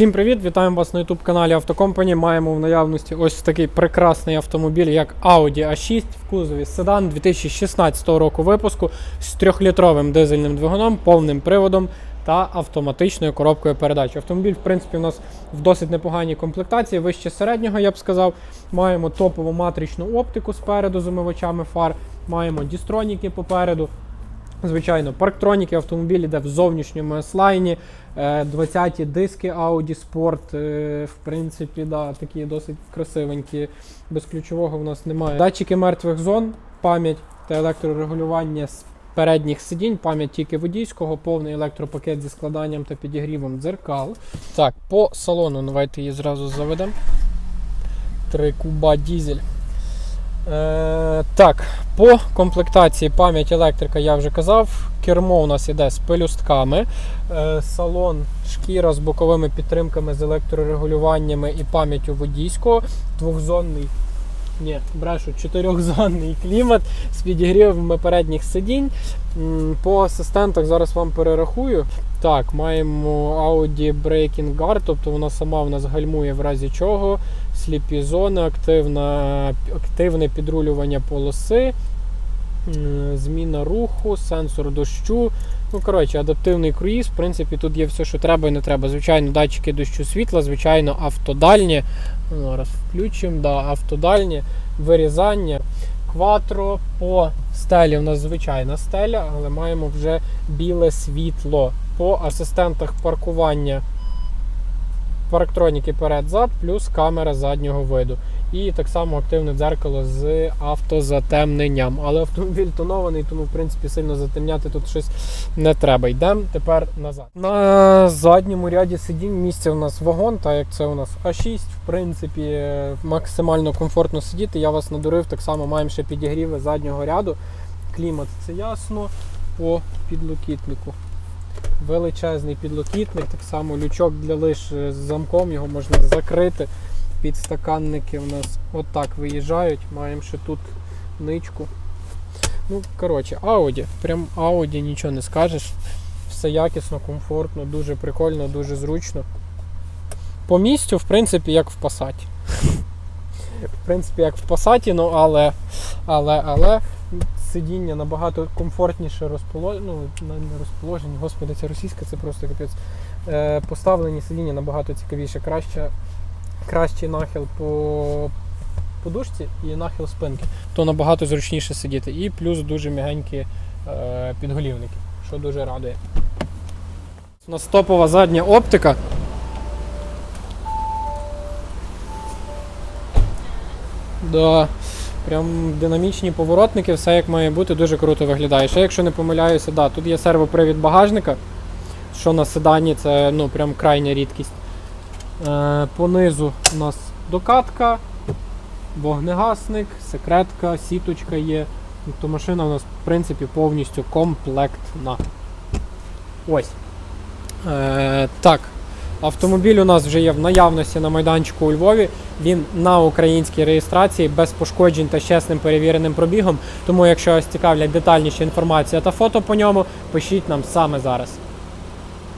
Всім привіт! Вітаємо вас на youtube каналі Автокомпані. Маємо в наявності ось такий прекрасний автомобіль, як Audi A6 в кузові седан 2016 року випуску з 3-літровим дизельним двигуном, повним приводом та автоматичною коробкою передач. Автомобіль, в принципі, у нас в досить непоганій комплектації, вище середнього, я б сказав. Маємо топову матричну оптику спереду з умивачами фар, маємо дістроніки попереду. Звичайно, парктроніки автомобіль іде в зовнішньому S-лайні, 20-ті диски Audi Sport, е, в принципі, да, такі досить красивенькі. Без ключового в нас немає. Датчики мертвих зон, пам'ять та електрорегулювання з передніх сидінь, пам'ять тільки водійського, повний електропакет зі складанням та підігрівом дзеркал. Так, по салону давайте її зразу заведемо. 3 куба дізель. Е, так, по комплектації пам'ять електрика я вже казав. Кермо у нас іде з пелюстками. Е, салон, шкіра з боковими підтримками, з електрорегулюваннями і пам'яттю водійського. Двохзонний, ні, брешу, чотирьохзонний клімат з підігрівами передніх сидінь. По асистентах зараз вам перерахую. Так, маємо Audi Braking Guard, тобто вона сама в нас гальмує в разі чого. Сліпі зони, активне підрулювання полоси, зміна руху, сенсор дощу. Ну, коротше, адаптивний круїз. В принципі, тут є все, що треба і не треба. Звичайно, датчики дощу світла, звичайно, автодальні. Ну, Зараз включимо, да, автодальні, вирізання. Кватро по стелі. У нас звичайна стеля, але маємо вже біле світло. По асистентах паркування парктроніки перед-зад, плюс камера заднього виду. І так само активне дзеркало з автозатемненням. Але автомобіль тонований, тому в принципі сильно затемняти тут щось не треба. Йдемо тепер назад. На задньому ряді сидінь місця у нас вагон, так як це у нас А6, в принципі, максимально комфортно сидіти. Я вас надурив, так само маємо ще підігріви заднього ряду. Клімат це ясно по підлокітнику. Величезний підлокітник, так само лючок для лиш з замком, його можна закрити. Підстаканники у нас отак виїжджають. Маємо ще тут ничку. Ну, коротше, Audi. Прям Audi нічого не скажеш. Все якісно, комфортно, дуже прикольно, дуже зручно. По місцю, в принципі, як в Passat. В принципі, як в Passat, ну але, але, але сидіння набагато комфортніше розположені, ну, не розположені, господи, це російська, це просто капець. Е, поставлені сидіння набагато цікавіше, краще, кращий нахил по подушці і нахил спинки, то набагато зручніше сидіти. І плюс дуже м'ягенькі е, підголівники, що дуже радує. У нас топова задня оптика. Да. Прям динамічні поворотники, все як має бути, дуже круто виглядає. Ще якщо не помиляюся, да, тут є сервопривід багажника, що на седані це ну, прям крайня рідкість. Е, понизу у нас докатка, вогнегасник, секретка, сіточка є. Тобто машина у нас в принципі повністю комплектна. Ось. Е, так. Автомобіль у нас вже є в наявності на майданчику у Львові. Він на українській реєстрації без пошкоджень та чесним перевіреним пробігом. Тому, якщо вас цікавлять детальніша інформація та фото по ньому, пишіть нам саме зараз.